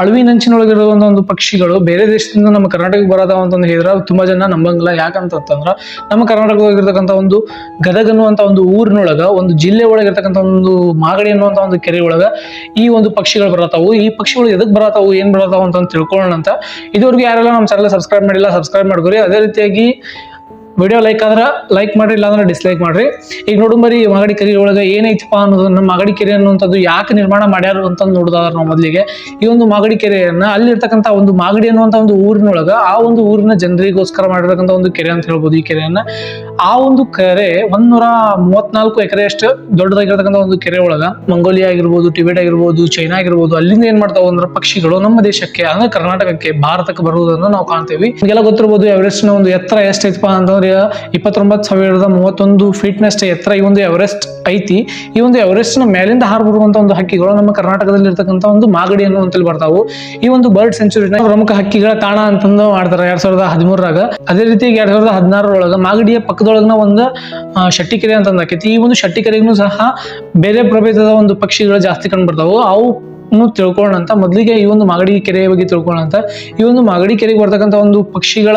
ಅಳಿವಿನಂಚಿನೊಳಗಿರುವಂತ ಒಂದು ಪಕ್ಷಿಗಳು. ಬೇರೆ ದೇಶದಿಂದ ನಮ್ಮ ಕರ್ನಾಟಕಕ್ಕೆ ಬರೋದ ಅಂತ ಹೇಳಿದ್ರೆ ತುಂಬಾ ಜನ ನಂಬಂಗಿಲ್ಲ. ಯಾಕಂತಂದ್ರ ನಮ್ಮ ಕರ್ನಾಟಕವಾಗಿರ್ತಕ್ಕಂಥ ಒಂದು ಗದಗ ಅನ್ನುವಂತ ಒಂದು ಊರಿನೊಳಗ, ಒಂದು ಜಿಲ್ಲೆ ಒಳಗಿರ್ತಕ್ಕಂಥ ಒಂದು ಮಾಗಡಿ ಅನ್ನುವಂತ ಒಂದು ಕೆರೆ ಒಳಗ ಈ ಒಂದು ಪಕ್ಷಿಗಳು ಬರತಾವು. ಈ ಪಕ್ಷಿಗಳು ಎದಕ್ ಬರತಾವು, ಏನ್ ಬರತಾವು ಅಂತ ತಿಳ್ಕೊಳ್ಳೋಣ ಅಂತ ಇದುವರೆಗೂ ಯಾರೆಲ್ಲ ನಮ್ಮ ಚಾನಲ್ ಸಬ್ಸ್ಕ್ರೈಬ್ ಮಾಡಿಲ್ಲ ಸಬ್ಸ್ಕ್ರೈಬ್ ಮಾಡ್ಕೊರಿ. ಅದೇ ರೀತಿಯಾಗಿ ವಿಡಿಯೋ ಲೈಕ್ ಆದ್ರೆ ಲೈಕ್ ಮಾಡ್ರಿ, ಇಲ್ಲಾಂದ್ರೆ ಡಿಸ್ಲೈಕ್ ಮಾಡ್ರಿ. ಈಗ ನೋಡು ಬರೀ ಮಾಗಡಿ ಕೆರೆ ಒಳಗೆ ಏನೈತಪ್ಪ ಅನ್ನೋದನ್ನ ಮಾಗಡಿ ಕೆರೆ ಅನ್ನುವಂಥದ್ದು ಯಾಕೆ ನಿರ್ಮಾಣ ಮಾಡ್ಯಾರು ಅಂತ ನೋಡಿದಾರ ನಾವು ಮೊದಲಿಗೆ. ಈ ಒಂದು ಮಾಗಡಿ ಕೆರೆಯನ್ನ ಅಲ್ಲಿರ್ತಕ್ಕಂಥ ಒಂದು ಮಾಗಡಿ ಅನ್ನುವಂಥ ಒಂದು ಊರಿನೊಳಗ, ಆ ಒಂದು ಊರಿನ ಜನರಿಗೋಸ್ಕರ ಮಾಡಿರತಕ್ಕಂಥ ಒಂದು ಕೆರೆ ಅಂತ ಹೇಳ್ಬೋದು ಈ ಕೆರೆಯನ್ನ. ಆ ಒಂದು ಕೆರೆ ಒಂದೂರ ಮೂವತ್ನಾಲ್ಕು ಎಕರೆ ಅಷ್ಟು ದೊಡ್ಡದಾಗಿರ್ತಕ್ಕಂಥ ಒಂದು ಕೆರೆ ಒಳಗ ಮಂಗೋಲಿಯಾ ಆಗಿರ್ಬೋದು, ಟಿಬೆಟ್ ಆಗಿರ್ಬೋದು, ಚೈನಾ ಆಗಿರ್ಬೋದು, ಅಲ್ಲಿಂದ ಏನ್ ಮಾಡ್ತಾವ ಅಂದ್ರೆ ಪಕ್ಷಿಗಳು ನಮ್ಮ ದೇಶಕ್ಕೆ, ಅಂದ್ರೆ ಕರ್ನಾಟಕಕ್ಕೆ, ಭಾರತಕ್ಕೆ ಬರುವುದನ್ನು ನಾವು ಕಾಣ್ತೇವೆ. ಎಲ್ಲ ಗೊತ್ತಿರ್ಬೋದು ಎವರೆಸ್ಟ್ನ ಒಂದು ಎತ್ತರ ಎಷ್ಟೈತಪ್ಪ ಅಂತಂದ್ರೆ ಇಪ್ಪತ್ತೊಂಬತ್ತು ಸಾವಿರದ ಮೂವತ್ತೊಂದು ಫೀಟ್ನಷ್ಟೇ ಎತ್ತರ ಈ ಒಂದು ಎವರೆಸ್ಟ್ ಐತಿ. ಈ ಒಂದು ಎವರೆಸ್ಟ್ನ ಮೇಲಿಂದ ಹಾರ್ ಬರುವಂತ ಒಂದು ಹಕ್ಕಿಗಳು ನಮ್ಮ ಕರ್ನಾಟಕದಲ್ಲಿ ಇರ್ತಕ್ಕಂಥ ಒಂದು ಮಾಗಡಿ ಅನ್ನುವಂತಲ್ಲಿ ಬರ್ತಾವು. ಈ ಒಂದು ಬರ್ಡ್ ಸೆಂಚುರಿನ ಪ್ರಮುಖ ಹಕ್ಕಿಗಳ ತಾಣ ಅಂತಂದು ಮಾಡ್ತಾರೆ ಎರಡ್ ಸಾವಿರದ ಹದಿಮೂರರಾಗ. ಅದೇ ರೀತಿ ಎರಡ್ ಸಾವಿರದ ಹದಿನಾರರೊಳಗ ಮಾಗಡಿಯ ಪಕ್ಕದೊಳಗಿನ ಒಂದು ಶೆಟ್ಟಿಕೆರೆ ಅಂತಂದು ಆಕೈತಿ. ಈ ಒಂದು ಶೆಟ್ಟಿಕೆರೆಗೂ ಸಹ ಬೇರೆ ಪ್ರಭೇದದ ಒಂದು ಪಕ್ಷಿಗಳು ಜಾಸ್ತಿ ಕಂಡು ಬರ್ತಾವು. ಅವು ತಿಳ್ಕೊಳ್ಳೋಣ ಅಂತ ಮೊದಲಿಗೆ ಈ ಒಂದು ಮಾಗಡಿ ಕೆರೆಯ ಬಗ್ಗೆ ತಿಳ್ಕೊಳ್ಳೋಣ ಅಂತ ಈ ಒಂದು ಮಾಗಡಿ ಕೆರೆಗೆ ಬರ್ತಕ್ಕಂಥ ಒಂದು ಪಕ್ಷಿಗಳ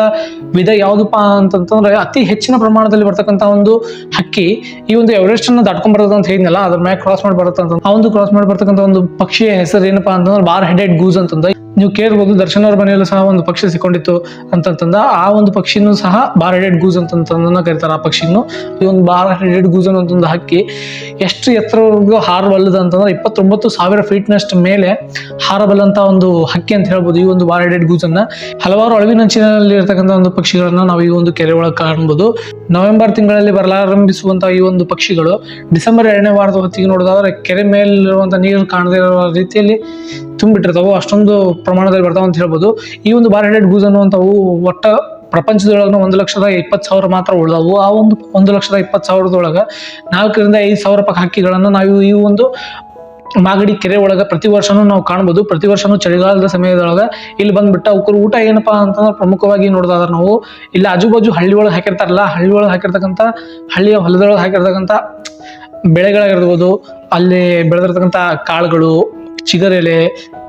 ವಿಧ ಯಾವುದಪ್ಪ ಅಂತಂತಂದ್ರೆ ಅತಿ ಹೆಚ್ಚಿನ ಪ್ರಮಾಣದಲ್ಲಿ ಬರ್ತಕ್ಕಂಥ ಒಂದು ಹಕ್ಕಿ. ಈ ಒಂದು ಎವರೆಸ್ಟ್ ಅನ್ನ ದಾಟ್ಕೊಂಡ್ ಬರ್ತದೆ ಅಂತ ಹೇಳಿದ್ನಲ್ಲ, ಅದ್ರ ಮ್ಯಾಗ ಕ್ರಾಸ್ ಮಾಡಿ ಬರುತ್ತಂತ. ಆ ಒಂದು ಕ್ರಾಸ್ ಮಾಡಿ ಬರ್ತಕ್ಕಂಥ ಒಂದು ಪಕ್ಷಿಯ ಹೆಸರು ಏನಪ್ಪಾ ಅಂತಂದ್ರೆ ಬಾರ್ ಹೆಡೆಡ್ ಗೂಸ್ ಅಂತಂದ. ನೀವು ಕೇಳ್ಬೋದು ದರ್ಶನ್ ಅವ್ರ ಮನೆಯಲ್ಲೂ ಸಹ ಒಂದು ಪಕ್ಷಿ ಸಿಕ್ಕೊಂಡಿತ್ತು ಅಂತಂತಂದ, ಆ ಒಂದು ಪಕ್ಷಿನೂ ಸಹ ಬಾರ್ ಹೆಡೆಡ್ ಗೂಸ್ ಅಂತಂತಂದನ್ನ ಕರೀತಾರೆ. ಆ ಪಕ್ಷಿನೂ ಈ ಒಂದು ಬಾರ್ ಹೆಡೆಡ್ ಗೂಸ್ ಒಂದು ಹಕ್ಕಿ ಎಷ್ಟು ಎತ್ತರವರೆಗೂ ಹಾರಬಲ್ಲದ ಅಂತಂದ್ರೆ ಇಪ್ಪತ್ತೊಂಬತ್ತು ಸಾವಿರ ಫೀಟ್ನಷ್ಟು ಮೇಲೆ ಹಾರಬಲ್ಲಂತ ಒಂದು ಹಕ್ಕಿ ಅಂತ ಹೇಳ್ಬೋದು ಈ ಒಂದು ಬಾರ್ ಹೆಡೆಡ್ ಗೂಸ್ ಅನ್ನ. ಹಲವಾರು ಅಳವಿನಂಚಿನಲ್ಲಿ ಇರತಕ್ಕಂಥ ಒಂದು ಪಕ್ಷಿಗಳನ್ನ ನಾವು ಈ ಒಂದು ಕೆರೆ ಒಳಗೆ ಕಾಣ್ಬೋದು. ನವೆಂಬರ್ ತಿಂಗಳಲ್ಲಿ ಬರಲಾರಂಭಿಸುವಂತಹ ಈ ಒಂದು ಪಕ್ಷಿಗಳು ಡಿಸೆಂಬರ್ ಎರಡನೇ ವಾರದ ಹೊತ್ತಿಗೆ ನೋಡೋದಾದ್ರೆ ಕೆರೆ ಮೇಲಿರುವಂಥ ನೀರು ಕಾಣದೇ ಇರುವ ರೀತಿಯಲ್ಲಿ ತುಂಬಿಟ್ಟಿರ್ತಾವೆ, ಅಷ್ಟೊಂದು ಪ್ರಮಾಣದಲ್ಲಿ ಬರ್ತಾವ ಅಂತ ಹೇಳ್ಬೋದು. ಈ ಒಂದು ಬಾರ್ ಹೆಡೆಡ್ ಗೂಸ್ ಅನ್ನುವಂಥವು ಒಟ್ಟ ಪ್ರಪಂಚದೊಳಗೆ ಒಂದು ಲಕ್ಷದ ಇಪ್ಪತ್ತು ಸಾವಿರ ಮಾತ್ರ ಉಳಿದವು. ಆ ಒಂದು ಒಂದು ಲಕ್ಷದ ಇಪ್ಪತ್ತು ಸಾವಿರದೊಳಗೆ ನಾಲ್ಕರಿಂದ ಐದು ಸಾವಿರ ರೂಪಾಯಿ ಹಕ್ಕಿಗಳನ್ನು ನಾವು ಈ ಒಂದು ಮಾಗಡಿ ಕೆರೆ ಒಳಗೆ ಪ್ರತಿ ವರ್ಷನೂ ನಾವು ಕಾಣ್ಬೋದು. ಪ್ರತಿ ವರ್ಷನೂ ಚಳಿಗಾಲದ ಸಮಯದೊಳಗೆ ಇಲ್ಲಿ ಬಂದ್ಬಿಟ್ಟು ಅವ್ರ ಊಟ ಏನಪ್ಪಾ ಅಂತಂದ್ರೆ ಪ್ರಮುಖವಾಗಿ ನೋಡೋದಾದ್ರೆ ನಾವು ಇಲ್ಲಿ ಆಜು ಬಾಜು ಹಳ್ಳಿ ಒಳಗೆ ಹಾಕಿರ್ತಾರಲ್ಲ ಹಳ್ಳಿ ಒಳಗೆ ಹಾಕಿರ್ತಕ್ಕಂಥ ಹಳ್ಳಿಯ ಹೊಲದೊಳಗೆ ಹಾಕಿರ್ತಕ್ಕಂಥ ಬೆಳೆಗಳಾಗಿರ್ಬೋದು, ಅಲ್ಲಿ ಬೆಳೆದಿರ್ತಕ್ಕಂಥ ಕಾಳುಗಳು ಚಿಗರೆಲೆ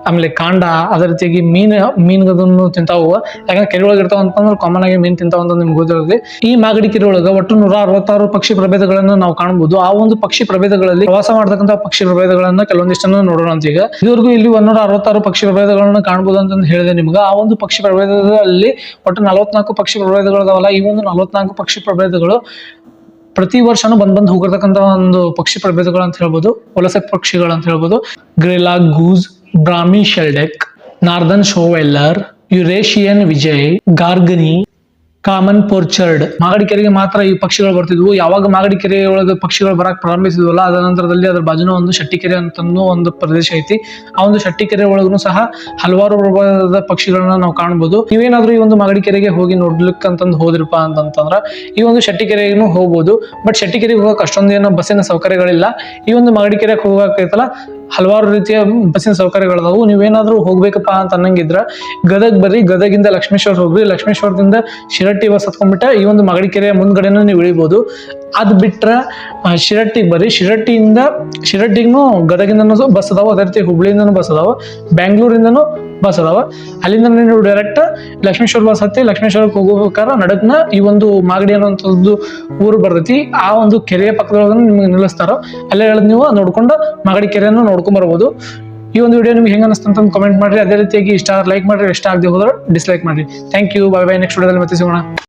ಆಮೇಲೆ ಕಾಂಡ ಅದೇ ರೀತಿಯಾಗಿ ಮೀನು ಮೀನುಗಳನ್ನು ತಿಂತಾವು ಯಾಕಂದ್ರೆ ಕೆರೆ ಒಳಗೆ ಇರ್ತಾವ ಅಂತಂದ್ರೆ ಕಾಮನ್ ಆಗಿ ಮೀನು ತಿಂತಾವ ಅಂತ ನಿಮ್ಗೆ ಗೊತ್ತಿರೋದು ಈ ಮಾಗಡಿ ಕೆರೆ ಒಳಗೆ ಒಟ್ಟು ನೂರ ಅರವತ್ತಾರು ಪಕ್ಷಿ ಪ್ರಭೇದಗಳನ್ನು ನಾವು ಕಾಣಬಹುದು ಆ ಒಂದು ಪಕ್ಷಿ ಪ್ರಭೇದಗಳಲ್ಲಿ ಪ್ರವಾಸ ಮಾಡತಕ್ಕಂಥ ಪಕ್ಷಿ ಪ್ರಭೇದಗಳನ್ನ ಕೆಲವೊಂದಿಷ್ಟನ್ನು ನೋಡೋಣ ಅಂತ ಈಗ. ಇದುವರೆಗೂ ಇಲ್ಲಿ ಒಂದೂರ ಅರವತ್ತಾರು ಪಕ್ಷಿ ಪ್ರಭೇದಗಳನ್ನು ಕಾಣಬಹುದು ಅಂತಂದು ಹೇಳಿದೆ ನಿಮ್ಗೆ. ಆ ಒಂದು ಪಕ್ಷಿ ಪ್ರಭೇದದಲ್ಲಿ ಒಟ್ಟು ನಲವತ್ನಾಲ್ಕು ಪಕ್ಷಿ ಪ್ರಭೇದಗಳದಾವಲ್ಲ. ಈ ಒಂದು ನಲವತ್ನಾಲ್ಕು ಪಕ್ಷಿ ಪ್ರಭೇದಗಳು ಪ್ರತಿ ವರ್ಷನು ಬಂದ್ ಬಂದು ಹೋಗಿರ್ತಕ್ಕಂಥ ಒಂದು ಪಕ್ಷಿ ಪ್ರಭೇದಗಳು ಅಂತ ಹೇಳ್ಬೋದು, ವಲಸೆ ಪಕ್ಷಿಗಳು ಅಂತ ಹೇಳ್ಬೋದು. Greylag goose Brahminy shelduck northern shoveler Eurasian wigeon garganey common pochard Magadi ಕೆರೆಗೆ ಮಾತ್ರ ಈ ಪಕ್ಷಿಗಳು ಬರ್ತಿದ್ವು. ಯಾವಾಗ ಮಾಗಡಿ ಕೆರೆ ಒಳಗೆ ಪಕ್ಷಿಗಳು ಬರಕ್ ಪ್ರಾರಂಭಿಸಿದ್ವಲ್ಲ, ಅದ ನಂತರದಲ್ಲಿ ಅದ್ರ ಬಾಜುನ ಒಂದು ಶೆಟ್ಟಿಕೆರೆ ಅಂತನೂ ಒಂದು ಪ್ರದೇಶ ಐತಿ. ಆ ಒಂದು ಶೆಟ್ಟಿಕೆರೆ ಒಳಗೂ ಸಹ ಹಲವಾರು ಪ್ರಭಾವದ ಪಕ್ಷಿಗಳನ್ನ ನಾವು ಕಾಣ್ಬೋದು. ನೀವೇನಾದ್ರೂ ಈ ಒಂದು ಮಾಗಡಿ ಕೆರೆಗೆ ಹೋಗಿ ನೋಡ್ಲಿಕ್ಕೆ ಅಂತಂದು ಹೋದ್ರಪ್ಪ ಅಂತಂತಂದ್ರ ಈ ಒಂದು ಶೆಟ್ಟಿಕೆರೆಗೂ ಹೋಗ್ಬೋದು. ಬಟ್ ಶೆಟ್ಟಿಕೆರೆಗೆ ಹೋಗಕ್ಕೆ ಅಷ್ಟೊಂದೇನೋ ಬಸ್ಸಿನ ಸೌಕರ್ಯಗಳಿಲ್ಲ. ಈ ಒಂದು ಮಾಗಡಿ ಕೆರೆಗೆ ಹೋಗಕ್ಕೈತಲ್ಲ ಹಲವಾರು ರೀತಿಯ ಬಸ್ಸಿನ ಸೌಕರ್ಯಗಳದಾವು. ನೀವೇನಾದ್ರೂ ಹೋಗ್ಬೇಕಪ್ಪ ಅಂತ ಅನ್ನಂಗಿದ್ರ ಗದಗ್ ಬರ್ರಿ. ಗದಗಿಂದ ಲಕ್ಷ್ಮೇಶ್ವರ ಹೋಗ್ರಿ. ಲಕ್ಷ್ಮೇಶ್ವರದಿಂದ ಶಿರಟ್ಟಿ ಬಸ್ ಹತ್ಕೊಂಡ್ಬಿಟ್ಟ ಈ ಒಂದು ಮಗಡಿಕೆರೆಯ ಮುಂದ್ಗಡೆನೂ ನೀವು ಇಳಿಬೋದು. ಅದ್ ಬಿಟ್ರ ಶಿರಟ್ಟಿಗೆ ಬರ್ರಿ. ಶಿರಟ್ಟಿಯಿಂದ ಶಿರಟ್ಟಿಗೂ ಗದಗಿಂದನೂ ಬಸ್ ಅದಾವ. ಅದೇ ರೀತಿ ಹುಬ್ಳಿಯಿಂದನೂ ಬಸ್ ಅದಾವ. ಬ್ಯಾಂಗ್ಳೂರಿಂದನೂ ಬಸ್ ಅದಾವ. ಅಲ್ಲಿಂದ ನೀವು ಡೈರೆಕ್ಟ್ ಲಕ್ಷ್ಮೇಶ್ವರ ಬಸ್ ಹತ್ತಿ ಲಕ್ಷ್ಮೇಶ್ವರಕ್ಕೆ ಹೋಗ್ಬೇಕಾದ್ರೆ ನಡಕ್ನ ಈ ಒಂದು ಮಾಗಡಿ ಅನ್ನುವಂಥದ್ದು ಊರು ಬರ್ತೈತಿ. ಆ ಒಂದು ಕೆರೆಯ ಪಕ್ಕದೊಳಗ ನಿಮ್ಗೆ ನಿಲ್ಲಿಸ್ತಾರ. ಅಲ್ಲೇ ಹೇಳದ್ ನೀವು ನೋಡ್ಕೊಂಡು ಮಾಗಡಿ ಕೆರೆಯನ್ನು ನೋಡ್ಕೊಂಡ್ ಬರ್ಬೋದು. ಈ ಒಂದು ವಿಡಿಯೋ ನಿಮ್ಗೆ ಹೆಂಗ ಅನಿಸ್ತಂತ ಕಮೆಂಟ್ ಮಾಡ್ರಿ. ಅದೇ ರೀತಿಯಾಗಿ ಇಷ್ಟ ಲೈಕ್ ಮಾಡ್ರಿ ಇಷ್ಟ ಆಗದೆ ಹೋದ್ರೆ ಡಿಸ್ಲೈಕ್ ಮಾಡ್ರಿ. Thank you bye bye next ವಿಡಿಯೋದಲ್ಲಿ ಮತ್ತೆ ಸಿಗೋಣ.